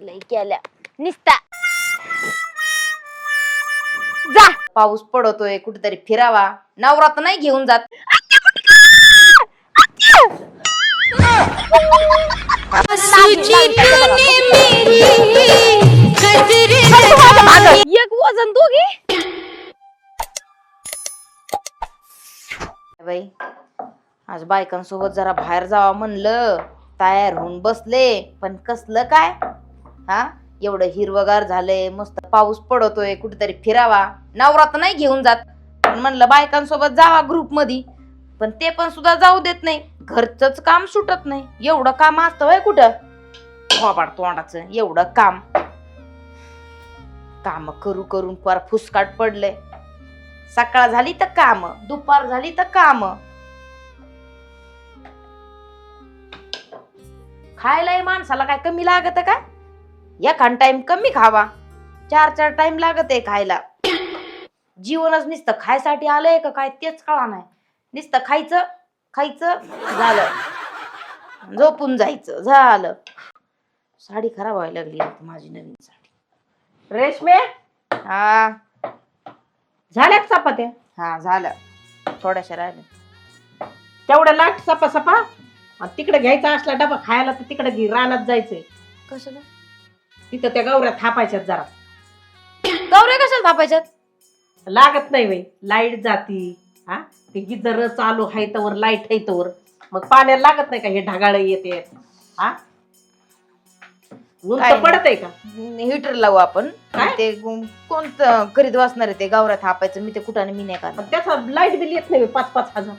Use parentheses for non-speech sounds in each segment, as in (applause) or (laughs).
लई केल्या. निसता. जा. पाऊस पडतोय कुठेतरी फिरावा. नवरा तर नाही घेऊन जात. एक वजन दोघी. बाई आज बायकांसोबत जरा बाहेर जावा म्हणलं. तयार होऊन बसले पण कसलं काय? हा? एवढं हिरवगार झालंय मस्त पाऊस पडतोय कुठेतरी फिरावा. नवरा तर नाही घेऊन जात. पण म्हणलं बायकांसोबत जावा ग्रुपमध्ये पण ते पण सुद्धा जाऊ देत नाही. घरचंच काम सुटत नाही. एवढं काम असतं वय कुठं? थोबाड तोंडाचं एवढं काम. काम करू करून फार फुसकाट पडलंय. सकाळ झाली तर काम दुपार झाली तर काम. खायला माणसाला काय कमी लागत का? एखाद टाइम कमी खावा. चार चार टाइम लागत आहे खायला. जीवनच नुसतं खायसाठी आलंय का काय तेच कळा नाही. नुसतं खायचं खायचं झालं. झोपून जायचं झालं. साडी खराब व्हायला लागली माझी नवीन साडी. रेशमे? हा. झाल्या चपात्या? हा झालं. थोड्याशा राहिल्या तेवढ्या लाट सपा सपा तिकडे घ्यायचा असला डबा खायला तर तिकडे रानात जायचंय. कशाला? तिथं त्या गौऱ्या थापायच्यात जरा. गौऱ्या कशाला थापायच्यात? लागत नाही बाई लाइट जाती. हा? ते गिजर चालू आहे तवर लाइट आहे तवर. मग पाण्याला लागत नाही का हे ढगाळ येते? हा? ऊन काय तर नाही. पडत आहे का? हिटर लावू आपण. काय? ते कोण- कोणतं करीत बसणार आहे ते गावऱ्यात थापायचं? मी ते कुठाने मी नाही करणार. पण त्याचा लाइट बिल येत नाही पाच पाच हजार.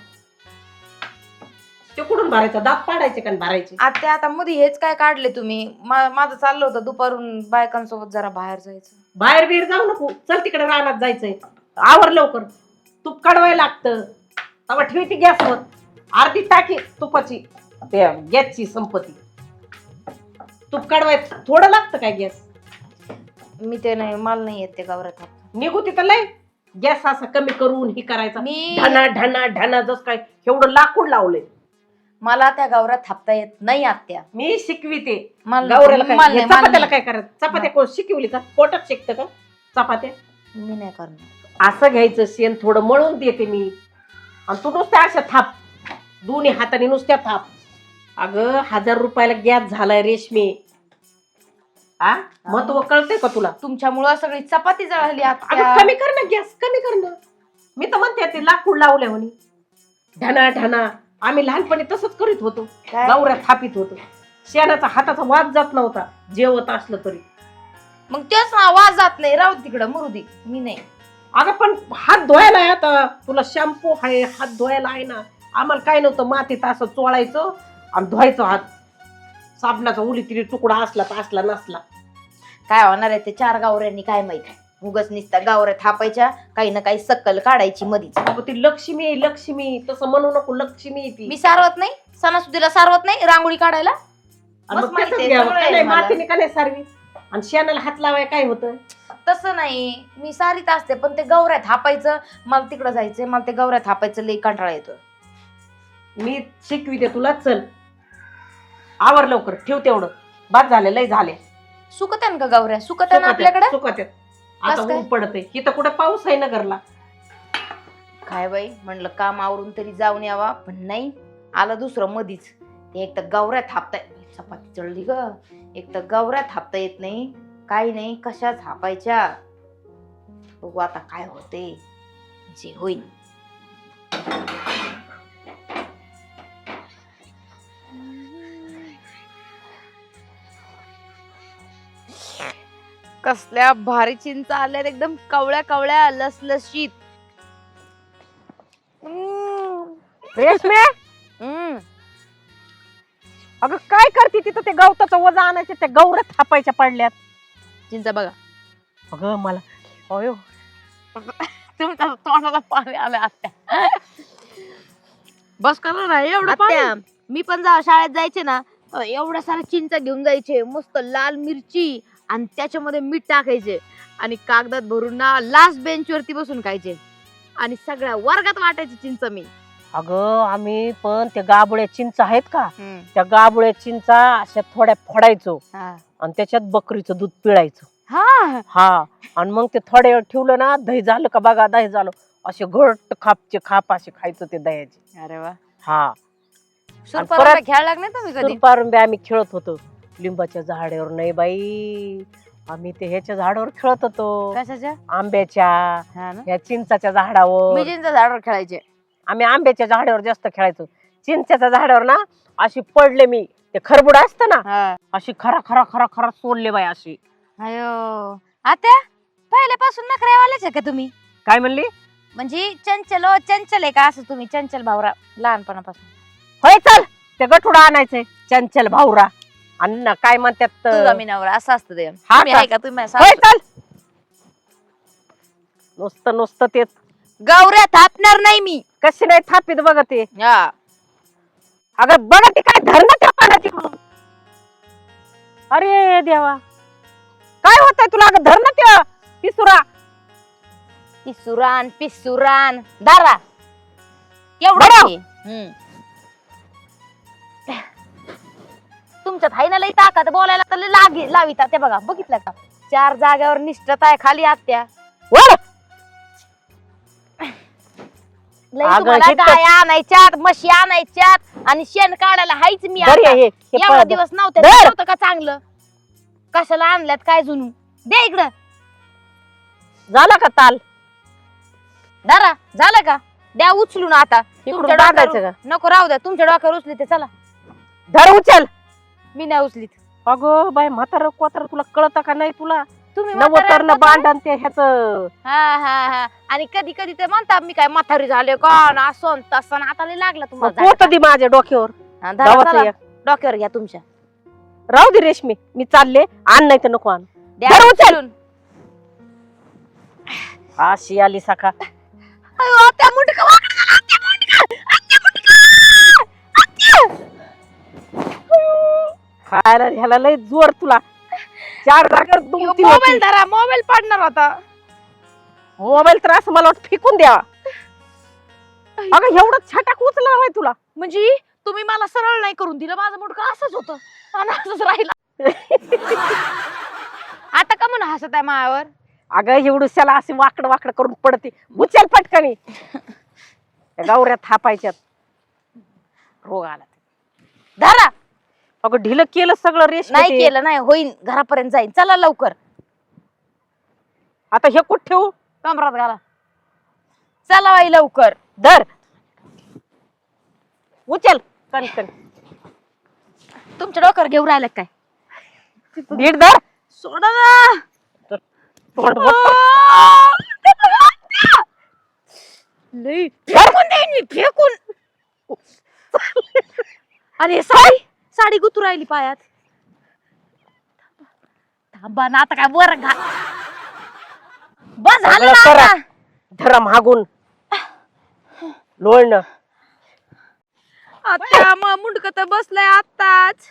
ते कुठून भरायचा? दात पाडायचे का आणि भरायचे? आता आता मध्ये हेच काय काढले तुम्ही? मा- माझं चाललं होतं दुपारून बायकांसोबत जरा बाहेर जायचं. बाहेर बिहेर जाऊ नको. चल तिकडे रानात जायचंय. आवर लवकर. तूप काढवायला लागतं. तेव्हा ठेवते गॅसवर. अर्धी टाकी तुपाची. त्या गॅसची संपत्ती. तूप काढवाय थोडं लागतं काय गॅस? मी ते नाही मला नाही येत ते थाप निघू तिथं लय. गॅस असा कमी करून ही करायचा. मी ढना ढना ढना जस काय एवढं लाकूड लावलंय. मला त्या गावऱ्यात थापता येत नाही आत्या. मी शिकविते मला काय मला हे नाही, मला चपात्याला नाही. काय करायचं? चपात्या कोण शिकवली का? पोटात शिकतं का? चपात्या? मी नाही करणार. असं घ्यायचं शेण थोडं मळून देते मी. आणि तू नुसत्या अशा थाप. दोन्ही हाताने नुसत्या थाप. अगं हजार रुपयाला गॅस झालाय रेशमी. आ? महत्त्व कळतंय का तुला? तुमच्यामुळं सगळी चपाती जळाली अगं आत्या कमी कर ना गॅस कमी कर ना. मी तर म्हणते ते लाकूड लावले म्हणे ढना ढना आम्ही लहानपणी तसंच करीत होतो. काय? गौऱ्या थापित होतो. शेणाचा हाताचा वाद जात नव्हता. जेवत असलं तरी. मग तेच ना आवाज जात नाही. राहू तिकडं मरुदी मी नाही. अगं पण हात धुवायला आहे आता. तुला शॅम्पू आहे हात धुवायला आहे ना. आम्हाला काय नव्हतं मातीत असं चोळायचं आणि धुवायचं हात. साबणाचा उली तिरी तुकडा असला तर असला नसला. काय होणार आहे ते चार गावऱ्यांनी काय माहीत? उगच निसता गावऱ्या थापायच्या काही ना काही सक्कल काढायची मधीच. अगं ती लक्ष्मी आहे लक्ष्मी तसं म्हणू नको लक्ष्मी आहे ती. मी सारवत नाही सणासुदीला सारवत नाही रांगोळी काढायला. आणि मस्त मग माहिती त्याचंच आहे, घ्यावं. सगळं का आहे नाही मला. मातीने का नाही सारवी. आणि शेणाला हात लावाय काय होतं? तसं नाही. मी सारीत असते पण ते गवऱ्या थापायचं मला तिकडं जायचंय मला ते गवऱ्या थापायचं लई कंटाळा येतो. मी शिकविते तुला चल. आवर लवकर ठेव तेवढं. बाद झाले लय झाले. सुकत्यान का गवऱ्या? सुकत्यान आपल्याकडे? चुकत्यात आता काय? ऊन पडतंय. इथं कुठं पाऊस आहे नगरला? काय बाई म्हणलं काम आवरून तरी जाऊन यावा पण नाही. आलं दुसरं मधीच. ते एक तर गवऱ्या थापता चपाती चढली ग. एक तर गवऱ्या थापता येत नाही. काही नाही कशा थापायच्या? बघू आता काय होते जे होईल कसल्या भारी चिंच आल्यात एकदम कवळ्या कवळ्या लसलशीत. हम्म. रेशमे? हम्म. अगं काय करते तिथं ते गवताचं वजा आणायचे त्या गौऱ्या थापायच्या पडल्यात. चिंचा बघा. अगं मला अयो. तुमच्या तोंडाला पाणी आलं आत्या. बस करा ना एवढं आत्या मी पण जा शाळेत जायचे ना अ, एवढ्या साऱ्या चिंचा घेऊन जायचे. मस्त लाल मिरची आणि त्याच्यामध्ये मीठ टाकायचे आणि कागदात भरून ना लास्ट बेंच वरती बसून खायचे. आणि सगळ्या वर्गात वाटायचे चिंच मी. अगं आम्ही पण त्या गाबुळ्या चिंच आहेत का? त्या गाबुळ्या चिंचा अशा थोड्या फोडायचो आणि त्याच्यात बकरीचं दूध पिळायचं. हा. हा. आणि मग ते थोड्या वेळ ठेवलं ना दही झालं का बघा दही झालं. असे घट खापचे खाप असे खायचं ते दह्याचे. अरे वा. हा. सुरपाराला परत- खेळायला लागले तुम्ही कधी? आम्ही खेळत होतो. लिंबाच्या झाडावर नाही बाई. आम्ही ते ह्याच्या झाडावर खेळत होतो. कशाच्या? आंब्याच्या हा ना. ह्या चिंचाच्या झाडावर. झाडावर खेळायचे. आम्ही आंब्याच्या झाडावर जास्त खेळायचो. चिंचेच्या झाडावर ना अशी पडले मी. ते खरबुड असतं ना हा. अशी खरा खरा खरा खरा सोडले बाई अशी. अयो. आत्या पहिल्यापासून नखरेवालेच आहे का तुम्ही? काय म्हणली? म्हणजे चंचल ओ चंचल आहे का असं तुम्ही? चंचल भावरा लहानपणापासून. होय चल. ते गठुडा आणायचंय. चंचल भाऊरा. आणि ना काय म्हणतात तुझा मी नवरा असं असतं ते. हा तुम्ही का? आहे का? तुम्ही असं होय असतं? चल. नुसतं नुसतं तेच. गौऱ्या थापणार नाही मी. कशी नाही थापित बघ ते. हा. अगं बघा ते काय धरणं त्या तिकडून अरे देवा. काय होतंय तुला? अगं धरणं त्या पिसुरा. पिसुरान पिसुरान. दारा. बरं. आहे. हम्म. तुमच्यात हाय ना लई ताकद बोलायला तर लई लागे लाविता ते बघा बघितलं का? चार जागेवर निष्ठत आहे खाली आत्या. वर लई अगं, तुम्हाला तर- गाय आणायच्यात म्हशी आणायच्यात आणि शेण काढायला हायच मी बरी आता. हे. हे एवढा पळत. दिवस नव्हते धर. नव्हतं का चांगलं? कशाला आणल्यात काय जुनू? दे इकडं. झाला का ताल? दारा झालं का? द्या उचलून आता. इकडून तुमच्या बांधायचं डोक्यावर- नको राहू द्या तुमच्या डोक्यावर उचली ते चला. धर उचल. मी नाही उचलीत अगं बाय म्हातार कोतार तुला कळत का नाही तुला तुम्ही म्हातारे नवतरनं आहेत? बांधन ते ह्याच हा हा हा आणि कधी कधी ते म्हणतात मी काय म्हातारी झाले का ना असं तसं आता लय लागला तुम्हाला पोत झाडा. दे माझ्या डोक्यावर हा, धरा, गावाचं चला. एक. डोक्यावर घ्या तुमच्या राहू दे रेशमी मी चालले आण नाही तर नको आण द्या धर उचल. उचलून. अशी आली सखा अयो, आत्या मुंडकं वाकडं खायला ह्याला लय जोर तुला. चार जागर दुमती मोबाईल धरा मोबाईल पडणार होता. मोबाईल तर असं मला वाटतं फेकून द्यावा. अगं एवढं छटाक उचला होय तुला. म्हणजे तुम्ही मला सरळ नाही करून दिलं माझं मुंडकं असंच होतं. आणि असंच राहिला. (laughs) आता का म्हणून हसत आहे मायावर? अगं एवढूश्याला असे वाकड वाकड करून पडते. उचल पटकनी (laughs) त्या गावऱ्या थापायच्यात. रोग आला. धरा. अगं ढिलं केलं सगळं रेश नाही केलं नाही होईन. घरापर्यंत जाईन. चला लवकर. आता हे कुठ ठेवू? कमरात घाला. चला बाई लवकर. धर. उचल. कण कण तुमच्या डोक्यावर घेऊन राहिलं काय? नीट धर. सोडा ना. तोंड बघ. लई फेकून देईन मी फेकून. (laughs) अरे साडी साडी गुतू राहिली पायात. थांबा ना आता काय वर घा. बस झालं सगळं ना करा. आता. धरा मागून. लोळणं. आता मग मुंडक तर बसलंय आताच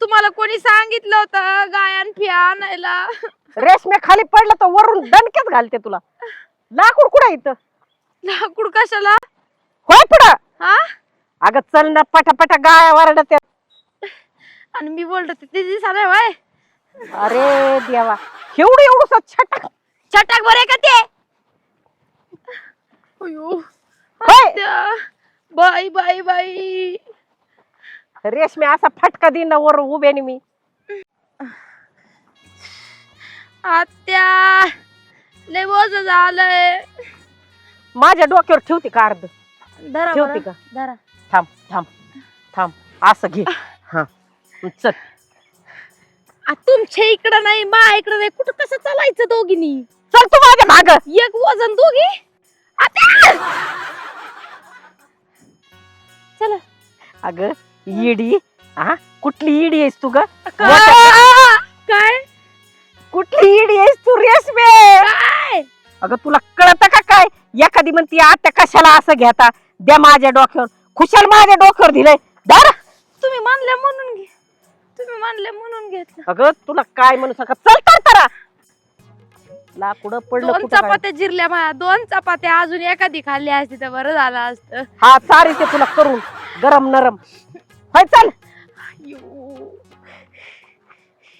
तुम्हाला कोणी सांगितलं होतं गायन फिया आणायला? रेशम्या खाली पडलं तर वरून दणक्यात घालते तुला. लाकूड कुठं इथं? लाकूड कशाला? होय पुढं. हा? अगं चल ना पटापटा गाया वरडत आणि मी बोलत होते ते दिसायला वय. अरे देवा. एवढं एवढं छटाक. छटाक बरे का ते? अयो. होय त्या. बाई बाई बाई. रेशमी असा फटका दिन वर उभ्याने मी. आत्या लय बोज झालंय. माझ्या डोक्यावर ठेवते का अर्ध? धरा ठेवते बरं. का? धरा. थांब थांब थांब. असं घे. हा. चल. आ, तुमच्या इकडं नाही मा इकडं नाही. कुठं कसं चालायचं दोघीनी? चल तू माझ्या माग. एक वजन दोघी? आत्या चला. अगं इडी हा कुठली इडी आहेस तू ग? काय? काय? कुठली इडी आहेस तू रेशमे? काय? अगं तुला कळत का काय? एखादी म्हणती आता कशाला असं घेता? द्या माझ्या डोक्यावर. खुशाल माझ्या डोक्यावर दिलंय. धर. तुम्ही मानले म्हणून घे. तुम्ही मानले म्हणून घेतलं. अगं तुला काय म्हणू सका चल तर तरा लाकूड पडलं दोन कुठं काय. चपात्या जिरल्या माझ्या दोन चपात्या अजून एखादी खाल्ली असती तर बरं झालं असतं. हा चारी ते तुला करून. गरम नरम. होय चल.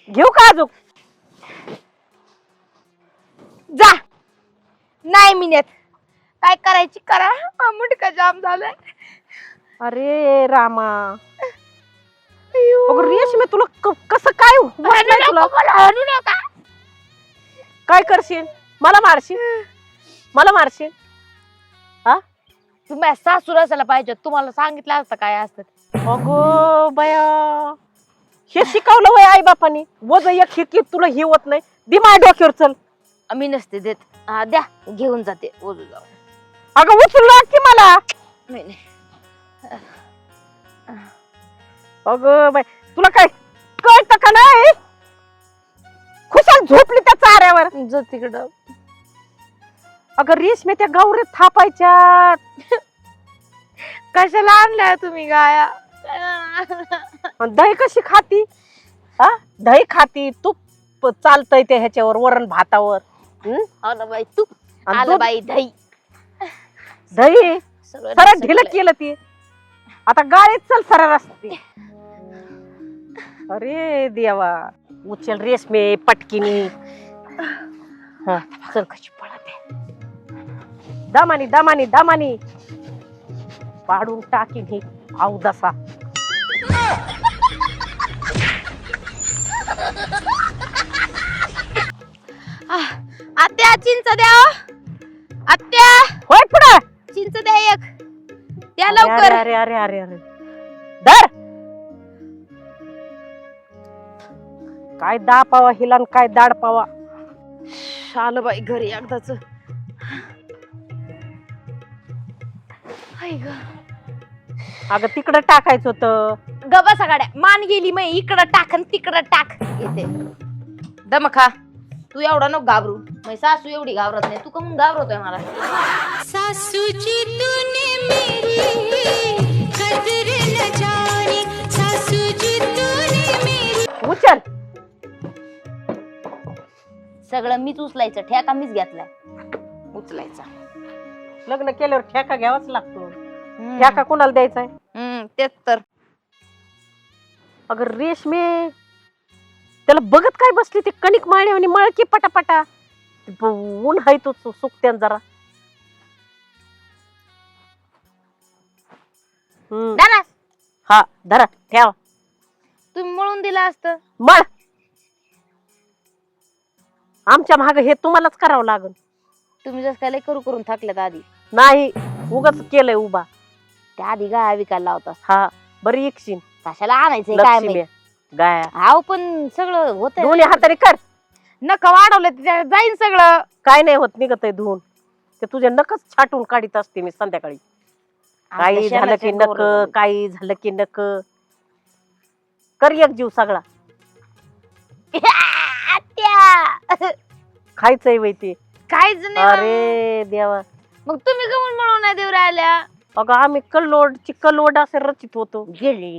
घेऊ का अजून? जा. नाही मी नेत. काय करायची? करा. मुटका जाम झालाय. अरे रामा. रेशमी तुला क- कसं काय तुला? काय करशील? मला मारशील? मला मारशील? तुम्ही सासूर असायला पाहिजे. तुम्हाला सांगितलं असतं काय असतं अगो बया. हे शिकवलं वय आई बापानी वज एक हे की तुला हे होत नाही. दिमाग डोक्यावर चल. मी नसते देत. हा द्या घेऊन जाते ओजू जाऊ अगं उचललं की मला. नाही नाही. अगं बाय तुला काय कळत का नाही? खुशाल झोपली त्या चाऱ्यावर. जा तिकडं. अगं रेशमी त्या गौरीत थापायच्या. कशाला आणल्या तुम्ही गाया? अन दही कशी खाती? हा दही खाती तूप चालतंय त्या ह्याच्यावर वरण भातावर. हं? हो ना बाई तू आणि आलं दूध- बाई दही. दही? सगळं सरळ नासकलंय. ढिलं केलं ती. आता गाळीत चल सरळ असते अरे देवा उचल रेशमे पटकिनी. हा चल कशी पळते. दमानी दमानी दमानी. पाडून टाकीन ही अवदसा आत्या चिंच द्या हो. आत्या. होय पुढं. चिंच द्या एक. द्या अरे, लवकर. अरे अरे अरे अरे. धर. काय दा पावा हिला काय दाड पावा. आलं बाई घरी एकदाच. अगं तिकडं टाकायचं होतं. गबा सगाड्या मान गेली मग इकडं टाक आणि तिकडं टाक. येते. दमखा तू एवढा नको घाबरू. मग सासू एवढी घाबरत नाही. तू कमून घाबरतोय मला. सासूची तूने मेरी कदर न जानी सासूजी तूने मेरी उचल. सगळं मीच उचलायचं ठेका मीच घेतलाय. उचलायचा. लग्न केल्यावर ठेका घ्यावाच लागतो. ठेका कुणाला द्यायचा आहे हम्म, तेच तर. अगं रेशमे त्याला बघत काय बसली ते कणिक माळी आणि मळकी पटापटा? ब- ऊन हाय तो सु- सुकत्यान जरा. हम्म. हा धरा ठेवा. तुम्ही मळून दिलं असतं. मळ. आमच्या माग हे तुम्हालाच करावं लागल. तुम्ही जसं काय लय करू करून थकल्यात आधी. नाही उगाच केलंय उभा. त्या आधी गाया विकायला लावतात हा बरी एकशीन. कशाला आणायचंय काय लक्ष्मी माहीत? गाया. हाव पण सगळं होत दोन्ही हाताने कर. नक वाढवलं त्याच्यात जाईन सगळं. काय नाही होत निघत आहे धुवून. ते तुझे नकच छाटून काढीत असते मी संध्याकाळी. काही आपल्या झालं की शेणाच्या नक. काही झालं की नक. कर एक जीव सगळा. खायचंय वय ते. काहीच नाही. अरे देवा. मग तुम्ही कमून म्हणून नाही देऊ राहिल्या? अगं आम्ही कल्लोड चिकलवड असे रचित होतो. गेली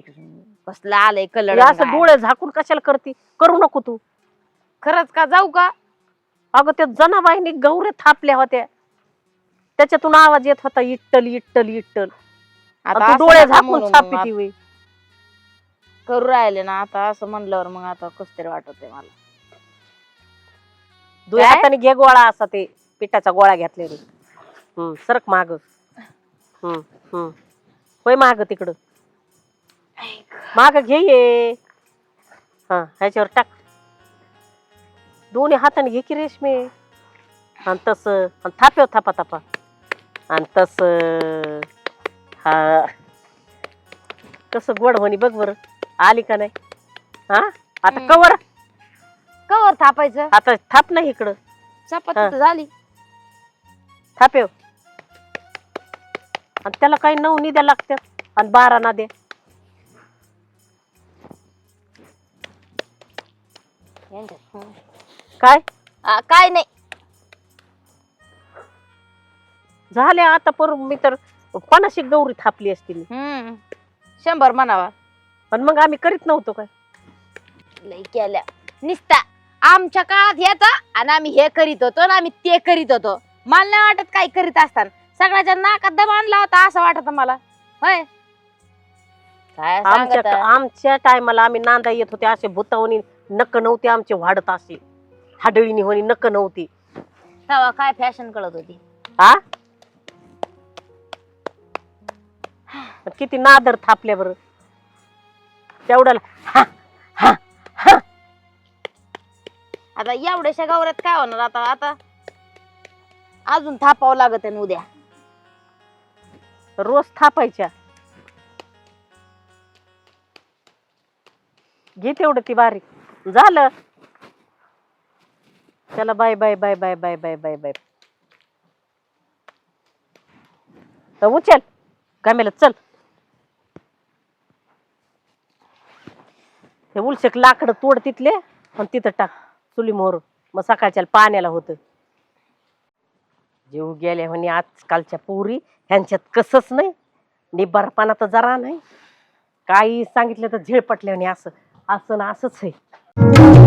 कसलं आलंय हे कलर असं डोळे झाकून कशाला करते? करू नको तू. खरंच का? जाऊ का? अगं त्या जनाबाईने गौरे थापल्या होत्या. त्याच्यातून आवाज येत होता इट्टल इट्टल इट्टल. आणि आता तू असं डोळे नका झाकून म्हणू मग. छापी वय करू राहिले ना आता असं म्हणल्यावर मग आता कस तरी वाटत मला. दुया काय? हाताने घे गोळा असा ते पिठाचा गोळा घेतले रे हम्म सरक माग. हम्म हम्म. होय माग तिकडं. माग घे ये. हा ह्याच्यावर टाक. दोन्ही हाताने घे की रेशमे. आणि तस आणि थाप्याव थापा थापा. आणि तस हा. कसं गोड म्हणी बघ बर. आली का नाही? हा? आता. कवर. कवर थापायचं? आता थाप नाही इकडं. चपाती. तर झाली. थापेव आणि त्याला काही नऊ निद्या लागतात आणि बारा ना दे. काय? आ, काय नाही. झाले आता पर मी तर पणाशी गौरी थापली असती मी. हम्म. शंभर म्हणावा. पण मग आम्ही करीत नव्हतो काय? लई केल्या. निसता. आमच्या काळात याचा आणि आम्ही हे करीत होतो आणि आम्ही ते करीत होतो. मला नाही वाटत काही करीत असताना. सगळ्याच्या नाकात दम आणला होता असं वाटत मला. होय? काय आमच्या सांगत आमच्या टायमाला आम्ही नांदा येत होते असे भूतावणी नक नव्हते आमचे वाढत असे. हाडळीनी होणी नक नव्हती. तेव्हा काय फॅशन कळत होती? हा किती नादर थापल्या बरं. तेवढ्याला आता एवढ्याशा गावऱ्यात काय होणार आता? आता अजून थापावं लागत आहे उद्या. रोज थापायच्या. घे तेवढं ती बारीक झालं. त्याला bye bye bye bye bye bye bye bye. तर उचल. कामेला चल. ते उलशेक लाकडं तोड तिथले आणि तिथं टाक. चुलीमोर मग सकाळच्या पाण्याला होतं. जीव गेल्या म्हणे आजकालच्या पोरी ह्यांच्यात कसंच नाही. निब्बारपणा तर जरा नाही. काही सांगितलं तर झेळ पटले म्हणे असं असं ना असंच आहे.